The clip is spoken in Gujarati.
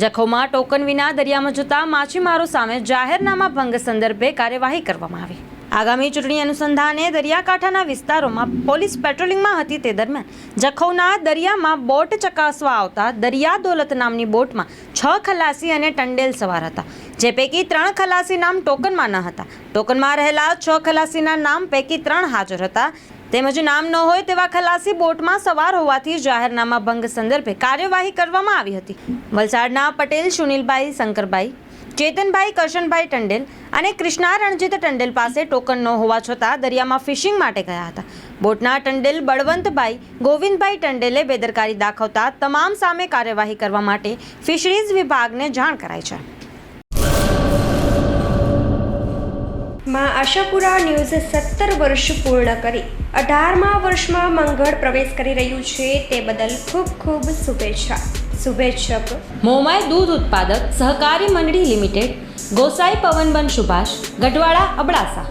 જખૌમાં ટોકન વિના દરિયામાં જતા માછીમારો સામે જાહેરનામા ભંગ સંદર્ભે કાર્યવાહી કરવામાં આવી. આગામી ચૂંટણી અનુસંધાને દરિયાકાંઠાના વિસ્તારોમાં પોલીસ પેટ્રોલિંગમાં હતી તે દરમિયાન જખૌના દરિયામાં બોટ ચકાસવા આવતા દરિયા દોલત નામની બોટમાં છ ખલાસી અને ટંડેલ સવાર હતા. જે પૈકી ત્રણ ખલાસી નામ ટોકનમાં ન હતા. ટોકનમાં રહેલા છ ખલાસીના નામ પૈકી ત્રણ હાજર હતા. તેમજ નામ ન હોય તેવા ખલાસી બોટમાં સવાર હોવાથી જાહેરનામા ભંગ સંદર્ભે કાર્યવાહી કરવામાં આવી હતી. વલસાડના પટેલ, સુનિલભાઈ, શંકરભાઈ, ચેતનભાઈ, કરશનભાઈ ટંડેલ અને કૃષ્ણા રણજીત ટંડેલ પાસે ટોકન ન હોવા છતાં દરિયામાં ફિશિંગ માટે ગયા હતા. બોટના ટંડેલ બળવંતભાઈ, ગોવિંદભાઈ ટંડેલે બેદરકારી દાખવતા તમામ સામે કાર્યવાહી કરવા માટે ફિશરીઝ વિભાગને જાણ કરાઈ છે. માં આશાપુરા ન્યૂઝ સત્તર વર્ષ પૂર્ણ કરી. અઢારમા વર્ષમાં મંગળ પ્રવેશ કરી રહ્યું છે તે બદલ ખૂબ ખૂબ શુભેચ્છા. શુભેચ્છક. મોમાય દૂધ ઉત્પાદક સહકારી મંડળી લિમિટેડ, ગોસાઈ પવનબન સુભાષ ગઢવાડા અબડાસા.